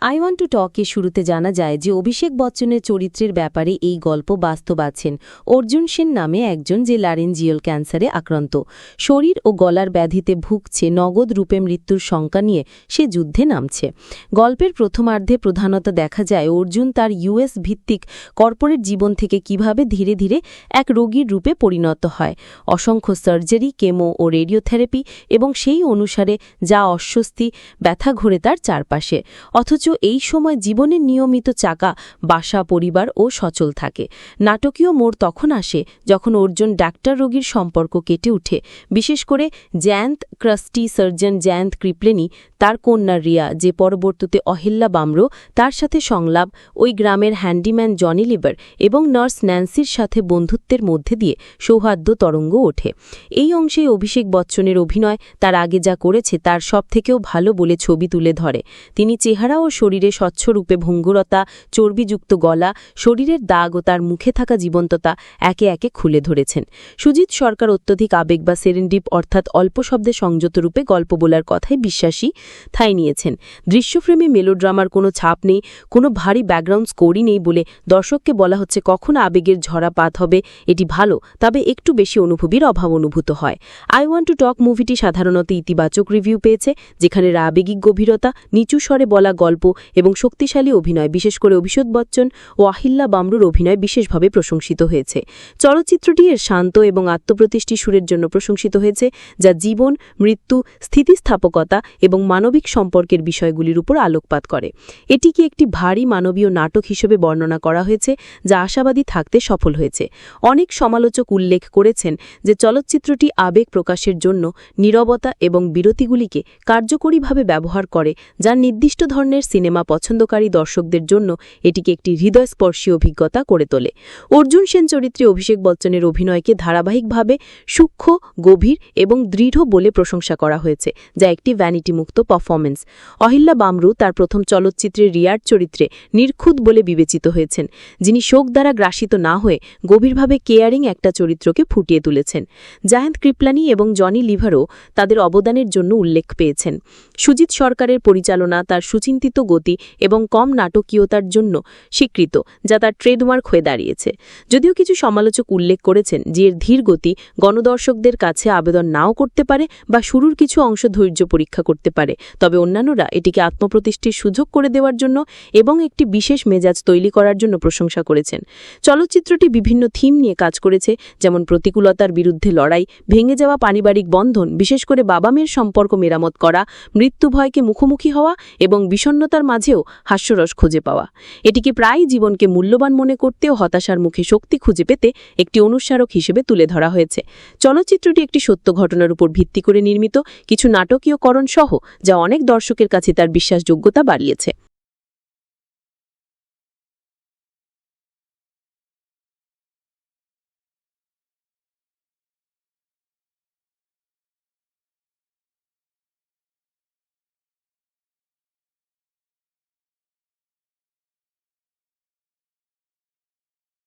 I want to টকে শুরুতে জানা যায় যে অভিষেক বচ্চনের চরিত্রের ব্যাপারে এই গল্প বাস্তব আছেন। অর্জুন সেন নামে একজন যে লারেঞ্জিয়াল ক্যান্সারে আক্রান্ত। শরীর ও গলার ব্যাধিতে ভুগছে, নগদ রূপে মৃত্যুর শঙ্কা নিয়ে সে যুদ্ধে নামছে। গল্পের প্রথমার্ধে প্রধানত দেখা যায় অর্জুন তার ইউএস ভিত্তিক কর্পোরেট জীবন থেকে কীভাবে ধীরে ধীরে এক রোগীর রূপে পরিণত হয়। অসংখ্য সার্জারি, কেমো ও রেডিওথেরাপি এবং সেই অনুসারে যা অস্বস্তি, ব্যথা ঘুরে তার চারপাশে। অথচ এই সময় জীবনের নিয়মিত চাকা, বাসা, পরিবার ও সচল থাকে। নাটকীয় মোর তখন আসে যখন অর্জুন ডাক্তার রোগীর সম্পর্ক কেটে উঠে বিশেষ করে জ্যান্ত ক্রাস্টি, সার্জন জ্যান্ত ক্রিপলেনি তার কন্যা রিয়া, যে পরবর্তীতে অহিল্যা বামরো, তার সাথে সংলাপ, ওই গ্রামের হ্যান্ডিম্যান জনি লিভার এবং নার্স ন্যান্সির সাথে বন্ধুত্বের মধ্যে দিয়ে সৌহার্দ্য তরঙ্গ ওঠে। এই অংশে অভিষেক বচ্চনের অভিনয়, তার আগে যা করেছে তার সবথেকেও ভালো বলে ছবি তুলে ধরে। তিনি চেহারা ও শরীরে স্বচ্ছরূপে ভঙ্গুরতা, চর্বিযুক্ত গলা, শরীরের দাগ ও তার মুখে থাকা জীবন্ততা একে একে খুলে ধরেছেন। সুজিত সরকার অত্যধিক আবেগ বা সেরেন্ডিপ অর্থাৎ অল্প শব্দে সংযত রূপে গল্প বলার কথায় বিশ্বাসী ঠাঁই নিয়েছেন। দৃশ্যফ্রেমে মেলোড্রামার কোনো ছাপ নেই, কোনো ভারী ব্যাকগ্রাউন্ড স্কোরই নেই বলে দর্শককে বলা হচ্ছে কখন আবেগের ঝরাপাত হবে, এটি ভালো, তবে একটু বেশি অনুভূতির অভাব অনুভূত হয়। আই ওয়ান্ট টু টক মুভিটি সাধারণত ইতিবাচক রিভিউ পেয়েছে, যেখানে আবেগিক গভীরতা, নিচু স্বরে বলা গল্প এবং শক্তিশালী অভিনয়, বিশেষ করে অভিষেক বচ্চন ও আহিল্লা বামরুর অভিনয় বিশেষভাবে প্রশংসিত হয়েছে। চলচ্চিত্রটি এর শান্ত এবং আত্মপ্রতিষ্ঠি সুরের জন্য প্রশংসিত হয়েছে, যা জীবন, মৃত্যু, স্থিতিস্থাপকতা এবং মানবিক সম্পর্কের বিষয়গুলির উপর আলোকপাত করে। এটিকে একটি ভারী মানবীয় নাটক হিসেবে বর্ণনা করা হয়েছে, যা আশাবাদী থাকতে সফল হয়েছে। অনেক সমালোচক উল্লেখ করেছেন যে চলচ্চিত্রটি আবেগ প্রকাশের জন্য নীরবতা এবং বিরতিগুলিকে কার্যকরীভাবে ব্যবহার করে, যা নির্দিষ্ট ধরনের সিনেমা পছন্দকারী দর্শকদের জন্য এটিকে একটি হৃদয়স্পর্শী অভিজ্ঞতা করে তোলে। অর্জুন সেন চরিত্রে অভিষেক বচ্চনের অভিনয়কে ধারাবাহিকভাবে সূক্ষ্ম, গভীর এবং দৃঢ় বলে প্রশংসা করা হয়েছে, যা একটি ভ্যানিটিমুক্ত পারফরমেন্স অহিল্যা বামরু তার প্রথম চলচ্চিত্রে রিয়ার চরিত্রে নির্খুত বলে বিবেচিত হয়েছেন, যিনি শোক দ্বারা গ্রাসিত না হয়ে গভীরভাবে কেয়ারিং একটা চরিত্রকে ফুটিয়ে তুলেছেন। জায়ান্ত কৃপলানি এবং জনি লিভারও তাদের অবদানের জন্য উল্লেখ পেয়েছেন। সুজিত সরকারের পরিচালনা, তার সুচিন্তিত গতি এবং কম নাটকীয়তার জন্য স্বীকৃত, যা তার ট্রেডমার্ক হয়ে দাঁড়িয়েছে। যদিও কিছু সমালোচক উল্লেখ করেছেন যে এর ধীর গতি গণদর্শকদের কাছে আবেদন নাও করতে পারে বা শুরুর কিছু অংশ ধৈর্য পরীক্ষা করতে পারে। তবে অন্যান্যরা এটিকে আত্মপ্রতিষ্ঠির সুযোগ করে দেওয়ার জন্য এবং একটি বিশেষ মেজাজ তৈরি করার জন্য প্রশংসা করেছেন। চলচ্চিত্রটি বিভিন্ন থিম নিয়ে কাজ করেছে, যেমন প্রতিকূলতার বিরুদ্ধে লড়াই, ভেঙে যাওয়া পারিবারিক বন্ধন, বিশেষ করে বাবা মেয়ের সম্পর্ক মেরামত করা, মৃত্যু ভয়কে মুখোমুখি হওয়া এবং বিষণ্নতার মাঝেও হাস্যরস খুঁজে পাওয়া। এটিকে প্রায় জীবনকে মূল্যবান মনে করতেও হতাশার মুখে শক্তি খুঁজে পেতে একটি অনুস্মারক হিসেবে তুলে ধরা হয়েছে। চলচ্চিত্রটি একটি সত্য ঘটনার উপর ভিত্তি করে নির্মিত, কিছু নাটকীয়করণ সহ যা অনেক দর্শকের কাছে তার বিশ্বাসযোগ্যতা বাড়িয়েছে।